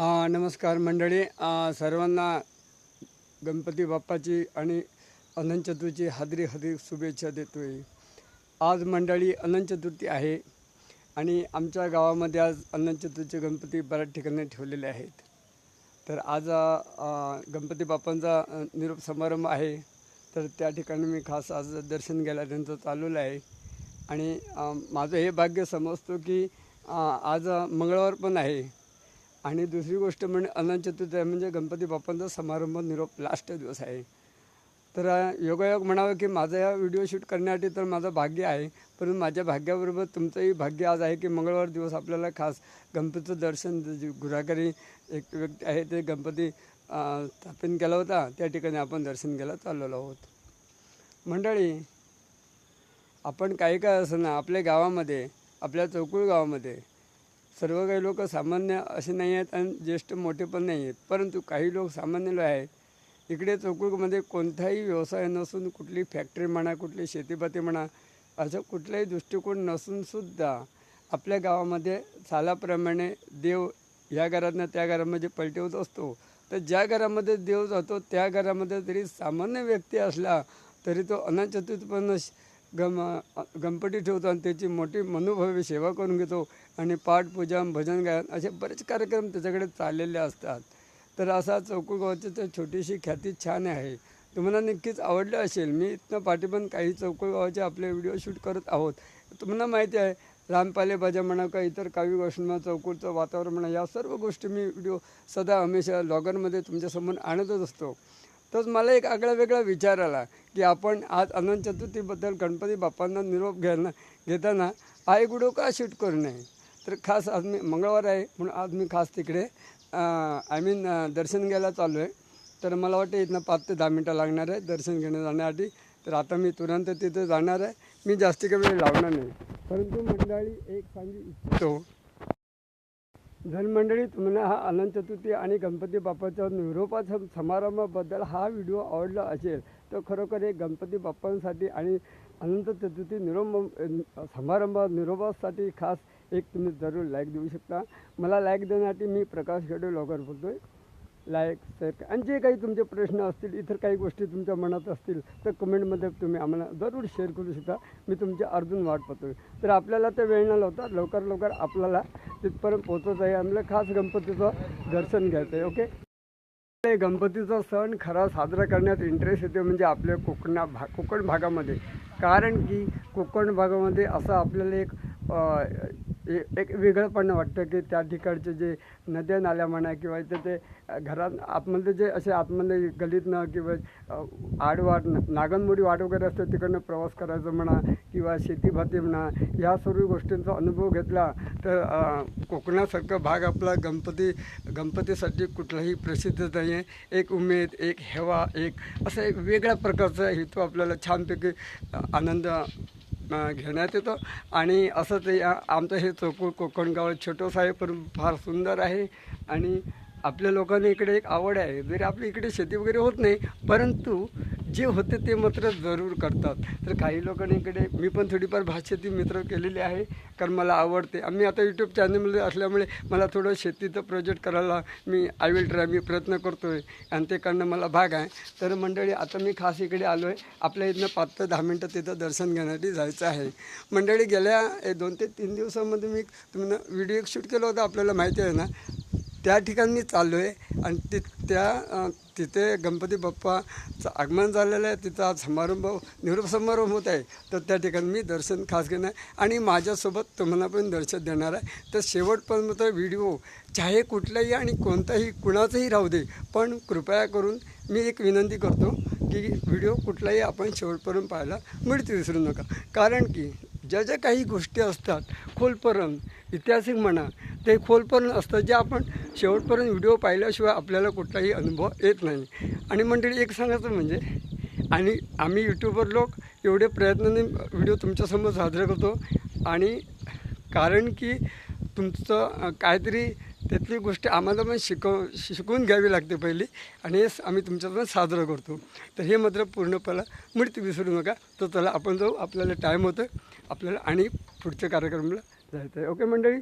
नमस्कार मंडळी. सर्वांना गणपती बाप्पाची आणि अनंत चतुर्थीची हादरी हादरी शुभेच्छा देतो आहे आज मंडळी अनंत चतुर्थी आहे आणि आमच्या गावामध्ये आज अनंत चतुर्थीचे गणपती बऱ्याच ठिकाणी ठेवलेले आहेत. तर आज गणपती बाप्पांचा निरोप समारंभ आहे. तर त्या ठिकाणी मी खास आज दर्शन घ्यायला त्यांचं चालवलं आहे. आणि माझं हे भाग्य समजतो की आज मंगळवार पण आहे. आणि दुसरी गोष्ट म्हणजे अनंत चतुर्थी म्हणजे गणपती बाप्पांचा समारंभ निरोप लास्ट दिवस आहे. तर योगायोग म्हणावं की माझा या व्हिडिओ शूट करण्यासाठी तर माझं भाग्य आहे परंतु माझ्या भाग्याबरोबर तुमचंही भाग्य आज आहे की मंगळवार दिवस आपल्याला खास गणपतीचं दर्शन जे गुराकरी एक व्यक्ती आहे ते गणपती स्थापन केला होता. त्या ठिकाणी आपण दर्शन घ्यायला चाललेलो आहोत. मंडळी आपण काही काय असं ना आपल्या गावामध्ये आपल्या चौकुळ गावामध्ये सर्व काही लोक सामान्य असे नाही आहेत आणि ज्येष्ठ मोठे पण नाही आहेत. परंतु काही लोक सामान्य लोक आहेत इकडे चौकुळमध्ये कोणताही व्यवसाय नसून कुठली फॅक्टरी म्हणा कुठली शेतीपाती म्हणा असं कुठलाही दृष्टिकोन नसूनसुद्धा आपल्या गावामध्ये सालाप्रमाणे देव ह्या घरातनं त्या घरामध्ये पलटवत असतो. तर ज्या घरामध्ये देव जातो त्या घरामध्ये जरी सामान्य व्यक्ती असला तरी तो अनाचतुर्थपण गम गणपती ठेवतो आणि त्याची मोठी मनोभावी सेवा करून घेतो. आणि पाठपूजा भजन गायन असे बरेच कार्यक्रम त्याच्याकडे चाललेले असतात. तर असा चौकू गावाची तर छोटीशी ख्याती छान आहे. तुम्हाला नक्कीच आवडलं असेल. मी इथनं पाठीपण काही चौकू गावाचे आपले व्हिडिओ शूट करत आहोत. तुम्हाला माहिती आहे रामपाले भाज्या म्हणा का इतर काही गोष्टी म्हणा चौकूरचं वातावरण म्हणा या सर्व गोष्टी मी व्हिडिओ सदा हमेशा लॉगरमध्ये तुमच्यासमोर आणतच असतो. तर मला एक आगळा वेगळा विचार आला की आपण आज अनंत चतुर्थीबद्दल गणपती बाप्पांना निरोप घ्यायला घेताना आई गुडो का शूट करू नये तर खास आज मी मंगळवार आहे म्हणून आज मी खास तिकडे आय मीन दर्शन घ्यायला चाललो आहे. तर मला वाटतं इथनं पाच ते दहा मिनटं लागणार आहे दर्शन घेणं जाण्यासाठी तर आता मी तुरंत तिथे जाणार आहे. मी जास्ती काही वेळ लावणार नाही. परंतु मंडळी एक सांगू इच्छितो. जनमंडळी तुम्हाला हा अनंत चतुर्थी आणि गणपती बाप्पाच्या निरोपा समारंभाबद्दल हा व्हिडिओ आवडला असेल तर खरोखर एक गणपती बाप्पांसाठी आणि अनंत चतुर्थी निरोप समारंभ निरोपासाठी खास एक तुम्ही जरूर लाईक देऊ शकता. मला लाईक देण्यासाठी मी प्रकाश गडे लॉगर आहे लाईक शेअर आणि जे काही तुमचे प्रश्न असतील इतर काही गोष्टी तुमच्या मनात असतील तर कमेंटमध्ये तुम्ही आम्हाला जरूर शेअर करू शकता. मी तुमच्या अर्जून वाट पाहतोय. तर आपल्याला ते वेळ न लावता लवकर लवकर आपल्याला तिथपर्यंत पोहोचत आहे आम्हाला खास गणपतीचं दर्शन घ्यायचं आहे ओके हे गणपतीचा सण खरा साजरा करण्यात इंटरेस्ट येते म्हणजे आपल्या कोकणा भा कोकण भागामध्ये. कारण की कोकण भागामध्ये असं आपल्याला एक म्हणजे एक वेगळंपण वाटतं की त्या ठिकाणचे जे नद्या नाल्या म्हणा किंवा इथे ते घरात आतमध्ये जे असे आतमध्ये गलीतनं किंवा अ, आडवाट नागनमोडी वाट वगैरे असते तिकडनं प्रवास करायचं म्हणा किंवा शेतीभाती म्हणा या सर्व गोष्टींचा अनुभव घेतला तर कोकणासारखा भाग आपला गणपती गणपतीसाठी कुठलाही प्रसिद्ध नाही आहे एक उमेद एक हेवा एक असं एक वेगळ्या प्रकारचा हेतू आपल्याला छानपैकी आनंद घेण्यात येतं. आणि असं ते आमचं हे चौकूळ कोकण गाव छोटंसं आहे पण फार सुंदर आहे. आणि आपल्या लोकांना इकडे एक आवड आहे. जरी आपली इकडे शेती वगैरे होत नाही परंतु जे होते ते मात्र जरूर करतात. तर काही लोकांनी इकडे मी पण थोडीफार भातशेती मित्र केलेली आहे कारण मला आवडते. आम्ही आता यूट्यूब चॅनलमध्ये असल्यामुळे मला थोडं शेतीचं प्रोजेक्ट करायला मी आय विल ट्राय मी प्रयत्न करतो आहे आणि ते करणं मला भाग आहे. तर मंडळी आता मी खास इकडे आलो आहे आपल्या इथनं पाच ते दहा मिनटं तिथं दर्शन घेण्यासाठी जायचं आहे. मंडळी गेल्या दोन ते तीन दिवसामध्ये मी तुम्ही व्हिडिओ एक शूट केला होता आपल्याला माहिती आहे ना? त्या ठिकाणी मी चाललो आहे आणि ति त्या तिथे गणपती बाप्पाचं आगमन झालेलं आहे. तिथं आज समारंभ निवृत्त समारंभ होत आहे. तर त्या ठिकाणी मी दर्शन खास घेणार आणि माझ्यासोबत तुम्हाला पण दर्शन देणार आहे. तर शेवटपर्यंत व्हिडिओ चाहे कुठलाही आणि कोणताही कुणाचंही राहू दे. पण कृपया करून मी एक विनंती करतो की व्हिडिओ कुठलाही आपण शेवटपर्यंत पाहायला मिळते विसरू नका. कारण की ज्या ज्या काही गोष्टी असतात खोलपर्यंत ऐतिहासिक म्हणा ते खोलपर्यंत असतं. जे आपण शेवटपर्यंत व्हिडिओ पाहिल्याशिवाय आपल्याला कुठलाही अनुभव येत नाही. आणि मंडळी एक सांगायचं म्हणजे आणि आम्ही यूट्यूबर लोक एवढे प्रयत्नाने व्हिडिओ तुमच्यासमोर साजरा करतो. आणि कारण की तुमचं काहीतरी त्यातली गोष्ट आम्हाला पण शिकव शिकवून घ्यावी लागते पहिली. आणि हे आम्ही तुमच्यासमोर साजरं करतो. तर हे मात्र पूर्णपणे मृत्यू विसरू नका. तर चला आपण जाऊ. आपल्याला टाईम होतो आपल्याला आणि पुढच्या कार्यक्रमाला जायचं आहे ओके मंडळी?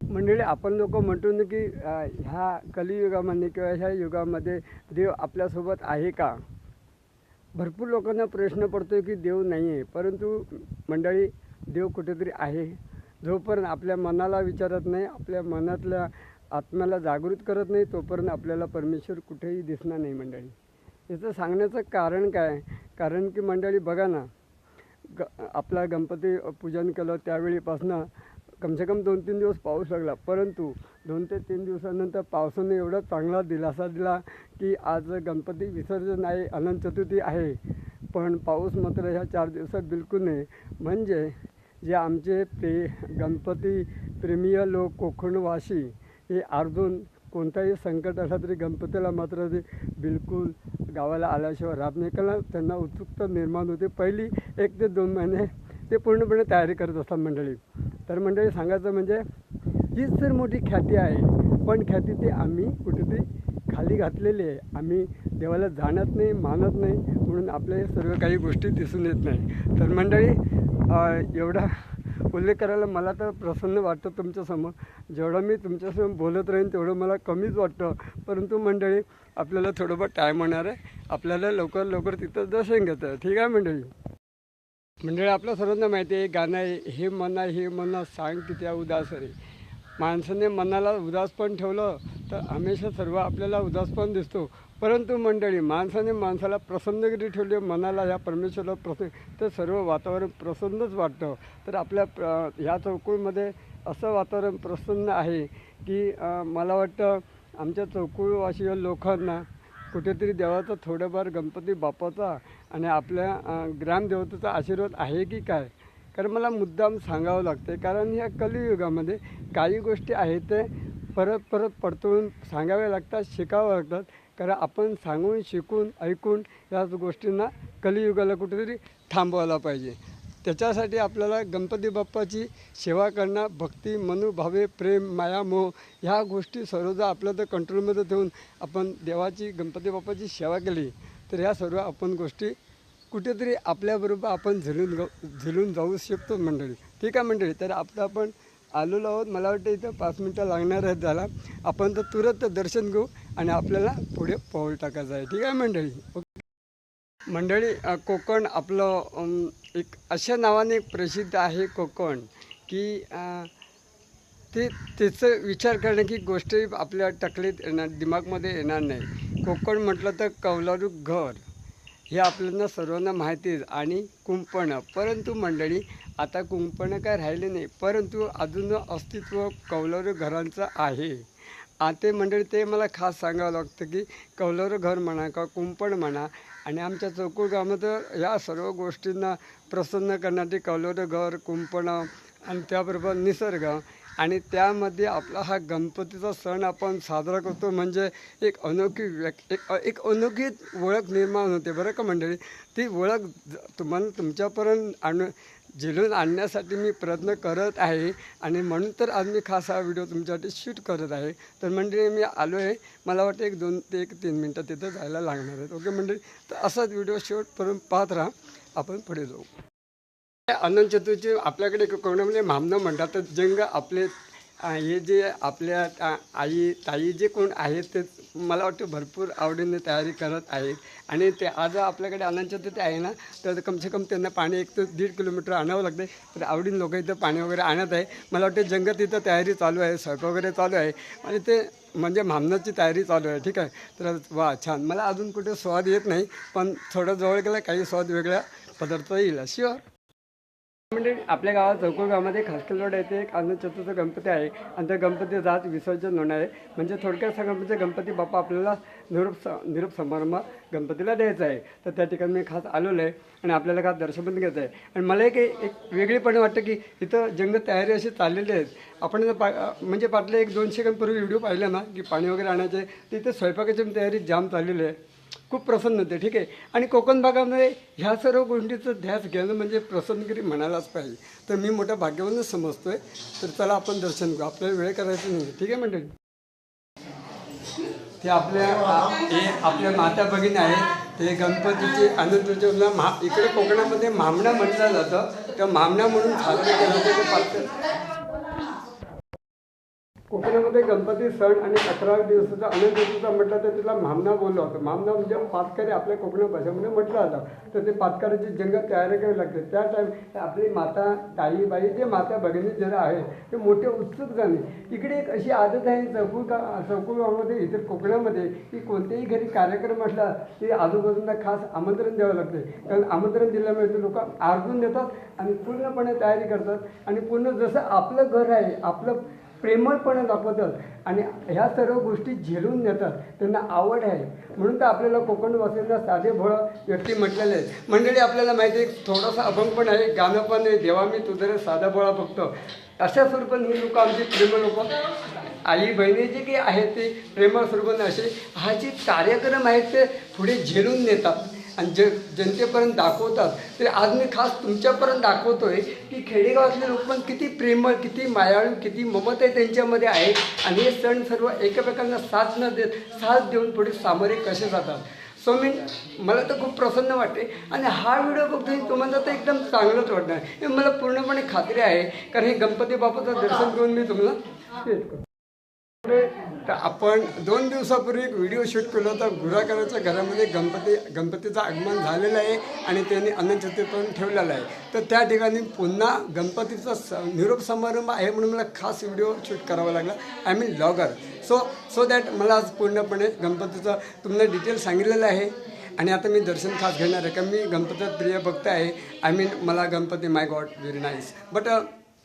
मंडळी आपण लोक म्हणतो ना की ह्या कलियुगामध्ये किंवा ह्या युगामध्ये देव आपल्यासोबत आहे का? भरपूर लोकांना प्रश्न पडतो की देव नाही आहे परंतु मंडळी देव कुठेतरी आहे. जोपर्यंत आपल्या मनाला विचारत नाही आपल्या मनातल्या आत्म्याला जागृत करत नाही तोपर्यंत आपल्याला परमेश्वर कुठेही दिसणार नाही मंडळी. याचं सांगण्याचं कारण काय? कारण की मंडळी बघा ना ग आपला गणपती पूजन केलं त्यावेळीपासनं कमसे कम दोन तीन दिवस पाऊस लागला. परंतु दोन ते तीन दिवसानंतर पावसाने एवढा चांगला दिलासा दिला की आज गणपती विसर्जन आहे अनंत चतुर्थी आहे. पण पाऊस मात्र ह्या चार दिवसात बिलकुल नाही. म्हणजे जे आमचे प्रे गणपती प्रेमीय लोक कोकणवासी हे आर्जून कोणताही संकट असला तरी गणपतीला मात्र ते बिलकुल गावाला आल्याशिवाय राहत नाही. कारण त्यांना उत्सुकता निर्माण होते. पहिली एक ते दोन महिने ते पूर्णपणे तयारी करत असतात मंडळी. तर मंडळी सांगायचं म्हणजे हीच तर मोठी ख्याती आहे. पण ख्याती ती आम्ही कुठेतरी खाली घातलेली आहे. आम्ही देवाला जाणत नाही मानत नाही. म्हणून आपल्या सर्व काही गोष्टी दिसून येत नाही. तर मंडळी एवढा उल्लेख करायला मला तर प्रसन्न वाटतं तुमच्यासमोर जेवढं मी तुमच्यासमोर बोलत राहीन तेवढं मला कमीच वाटतं. परंतु मंडळी आपल्याला थोडंफार टाईम होणार आहे. आपल्याला लवकर लवकर तिथं दर्शन घेतं आहे ठीक आहे मंडळी? मंडळी आपल्या सर्वांना माहिती आहे गाणं आहे हे मना हे मना सांग की त्या उदास रे माणसाने मनाला उदास पण ठेवलं तर हमेशा सर्व आपल्याला उदासपण दिसतो. परंतु मंडळी माणसाने माणसाला प्रसन्नगिरी ठेवली मनाला ह्या परमेश्वराला प्रसन्न तर सर्व वातावरण प्रसन्नच वाटतं. तर आपल्या प्र ह्या चौकूळमध्ये असं वातावरण प्रसन्न आहे की मला वाटतं आमच्या चौकूळवासीय लोकांना कुठेतरी देवाचा थोडंफार गणपती बाप्पाचा आणि आपल्या ग्रामदेवतेचा आशीर्वाद आहे की काय? कारण मला मुद्दाम सांगावं लागते कारण ह्या कलियुगामध्ये काही गोष्टी आहेत ते परत परत पडतळून सांगाव्या लागतात शिकावं लागतात. कारण आपण सांगून शिकून ऐकून याच गोष्टींना कलियुगाला कुठेतरी थांबवायला पाहिजे. त्याच्यासाठी आपल्याला गणपती बाप्पाची सेवा करणं भक्ती मनोभावे प्रेम माया मोह ह्या गोष्टी सर्व आपल्या तर कंट्रोलमध्ये ठेवून आपण देवाची गणपती बाप्पाची सेवा केली तर ह्या सर्व आपण गोष्टी कुठेतरी आपल्याबरोबर आपण झिलून ग झुलून जाऊ शकतो मंडळी. ठीक आहे मंडळी? तर आपलं आपण आलेलो आहोत. मला वाटतं इथं पाच मिनटं लागणार आहेत झाला. आपण तर तुरंत दर्शन घेऊ आणि आपल्याला पुढे पाऊल टाकायचं आहे. ठीक आहे मंडळी? ओके मंडळी कोकण आपलं एक अशा नावाने प्रसिद्ध आहे कोकण की ते त्याचं विचार करण्याची की गोष्ट आपल्या टकलीत येणार दिमागमध्ये येणार नाही. कोकण म्हटलं तर कौलारू घर. हे आपल्याला सर्वांना माहितीच आणि कुंपणं. परंतु मंडळी आता कुंपणं काय राहिले नाही परंतु अजून अस्तित्व कौलारू घरांचं आहे. आ ते मंडळी ते मला खास सांगावं लागतं की कौलारू घर म्हणा का कुंपण म्हणा आणि आमच्या चौकूळ गावामध्ये या सर्व गोष्टींना प्रसन्न करण्यासाठी कौलारू घर कुंपणं आणि त्याबरोबर निसर्ग आणि त्यामध्ये आपला हा गणपतीचा सण आपण साजरा करतो म्हणजे एक अनोखी व्यक्ती एक एक अनोखी ओळख निर्माण होते. बरं का मंडळी? ती ओळख तुम्हाला तुमच्यापर्यंत आणू झेलून आणण्यासाठी मी प्रयत्न करत आहे. आणि म्हणून तर आज मी खास हा व्हिडिओ तुमच्यासाठी शूट करत आहे. तर मंडळी मी आलो आहे. मला वाटतं एक दोन ते एक तीन मिनटं तिथं जायला लागणार आहेत. ओके मंडळी तर असाच व्हिडिओ शेवटपर्यंत पाहत राहा. आपण पुढे जाऊ. अनंत चतुर्थी आपल्याकडे कोकणामध्ये मामनं म्हणतात तर जंग आपले हे जे आपल्या ता आई ताई जे कोण आहेत ते मला वाटतं भरपूर आवडीने तयारी करत आहेत. आणि ते आज आपल्याकडे आणायचं तर ते आहे ना तर कमसे कम त्यांना पाणी एक तर दीड किलोमीटर आणावं लागते तर आवडीने लोक इथं पाणी वगैरे आणत आहे. मला वाटतं जंगत इथं तयारी चालू आहे सक वगैरे चालू आहे. आणि ते म्हणजे मामनाची तयारी चालू आहे ठीक आहे. तर वा छान. मला अजून कुठे स्वाद येत नाही पण थोडं जवळ गेलं काही स्वाद वेगळ्या पदार्थ येईल. शिवाय म्हणजे आपल्या गावात चौकोळ गावामध्ये खासकेलवाड येथे एक आनंद चतुर्थ गणपती आहे. आणि त्या गणपती आज विसर्जन होणार आहे. म्हणजे थोडक्यात सांगा म्हणजे गणपती बाप्पा आपल्याला निरोप स निरोप समारंभ गणपतीला द्यायचा आहे. तर त्या ठिकाणी मी खास आलेलो आहे आणि आपल्याला खास दर्शन पण घ्यायचं आहे. आणि मला एक एक वेगळीपणे वाटतं की इथं जंग तयारी अशी चाललेली आहेत आपण जर पा म्हणजे पाटले एक दोन सेकंदपूर्वी व्हिडिओ पाहिला ना की पाणी वगैरे आणायचे तिथे स्वयंपाकाची तयारी जाम चाललेली आहे. खूप प्रसन्न होते ठीक आहे? आणि कोकण भागामध्ये ह्या सर्व गोष्टीचं ध्यास घेणं म्हणजे प्रसन्नगिरी म्हणायलाच पाहिजे. तर मी मोठ्या भाग्यवानच आहे तर चला आपण दर्शन घेऊ. आपल्याला वेळ करायचं नाही ठीक आहे मंडळी? ते आपल्या हे आपल्या माता भगिनी आहेत. ते गणपतीचे अनंतचंद्रला मा इकडे कोकणामध्ये मामणा म्हटलं जातं. तर मामणा म्हणून साजरं केलं जातं. ते कोकणामध्ये गणपती सण आणि अकरा दिवसाचा अनंत दिवसाचा म्हटलं तर तिला मामना बोललं होतं. मामना म्हणजे पातकरी आपल्या कोकणी भाषेमध्ये म्हटलं जातं. तर ते पातकऱ्याची जंग तयारी करावी लागते. त्या टाईम आपली माता ताईबाई जे माता भगिनी जरा आहे ते मोठे उत्सुक झाले. इकडे एक अशी आदत आहे चौकुल का चौकुलमध्ये इतर कोकणामध्ये की कोणतेही घरी कार्यक्रम असला की आजूबाजूंना खास आमंत्रण द्यावं लागते. कारण आमंत्रण दिल्यामुळे ते लोक आर्जून देतात आणि पूर्णपणे तयारी करतात. आणि पूर्ण जसं आपलं घर आहे आपलं प्रेमळपणा दाखवतात आणि ह्या सर्व गोष्टी झेलून नेतात. त्यांना आवड आहे. म्हणून तर आपल्याला कोकणवासींना साधे भोळं व्यक्ती म्हटलेले आहेत. मंडळी आपल्याला माहिती आहे थोडासा अभंग पण आहे गाणं पण आहे देवा मी तुझं साधा भोळा फक्त अशा स्वरूपाने ही लोकं आमची प्रेमळ लोक. आई बहिणी जे काही आहेत ते प्रेमळ स्वरूपाने असे हा जे कार्यक्रम आहेत ते पुढे झेलून नेतात. आणि ज जनतेपर्यंत दाखवतात. ते आज मी खास तुमच्यापर्यंत दाखवतोय की खेडेगावातले लोक पण किती प्रेमळ किती मायाळू किती ममता त्यांच्यामध्ये आहे. आणि हे सण सर्व एकमेकांना साथ न देत साथ देऊन पुढे सामोरे कसे जातात. सो मी मला तर खूप प्रसन्न वाटते. आणि हा व्हिडिओ बघतो तुम्हाला तर एकदम चांगलंच वाटणार. हे मला पूर्णपणे खात्री आहे. कारण हे गणपती दर्शन घेऊन मी तुम्हाला तर आपण दोन दिवसापूर्वी एक व्हिडिओ शूट केला होता. गुराकाराच्या घरामध्ये गणपती गणपतीचं आगमन झालेलं आहे आणि त्यांनी अनंत पण ठेवलेलं आहे. तर त्या ठिकाणी पुन्हा गणपतीचा स निरोप समारंभ आहे म्हणून मला खास व्हिडिओ शूट करावा लागला. I mean vlogger. So so that मला आज पूर्णपणे गणपतीचं तुम्हाला डिटेल सांगितलेलं आहे. आणि आता मी दर्शन खास घेणार आहे कारण मी गणपतीचा प्रिय भक्त आहे. आय मीन मला Ganpati my god very nice but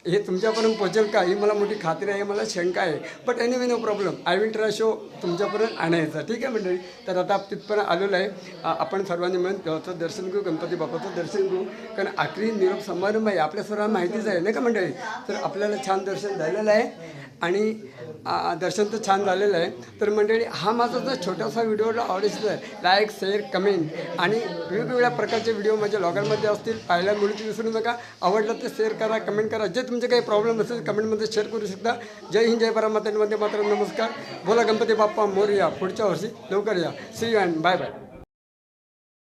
हे तुमच्यापर्यंत पोचेल का? ही मला मोठी खात्री आहे मला शंका आहे. But anyway no problem I will try show तुमच्यापर्यंत आणायचा. ठीक आहे मंडळी? तर आता तिथपर्यंत आलेलो आहे. आपण सर्वांनी मिळून देवाचं दर्शन घेऊ गणपती बाप्पाचं दर्शन घेऊ. कारण आखरी निरोप समारंभ आहे. आपल्या सर्वांना माहितीच आहे नाही का मंडळी? तर आपल्याला छान दर्शन झालेलं आहे. आणि दर्शन तर छान झालेलं आहे. तर मंडळी हा माझा जो छोटासा व्हिडिओला ऑडियन्स आहे लाईक शेअर कमेंट आणि वेगवेगळ्या प्रकारचे व्हिडिओ माझ्या लॉगरमध्ये असतील पाहायला मिळून विसरू नका. आवडलं तर शेअर करा कमेंट करा. जे तुमचे काही प्रॉब्लेम असेल कमेंटमध्ये शेअर करू शकता. जय हिंद जय परामाता वंदे मात्र नमस्कार. बोला गणपती बाप्पा मोरया पुढच्या वर्षी लवकर या. See you and bye bye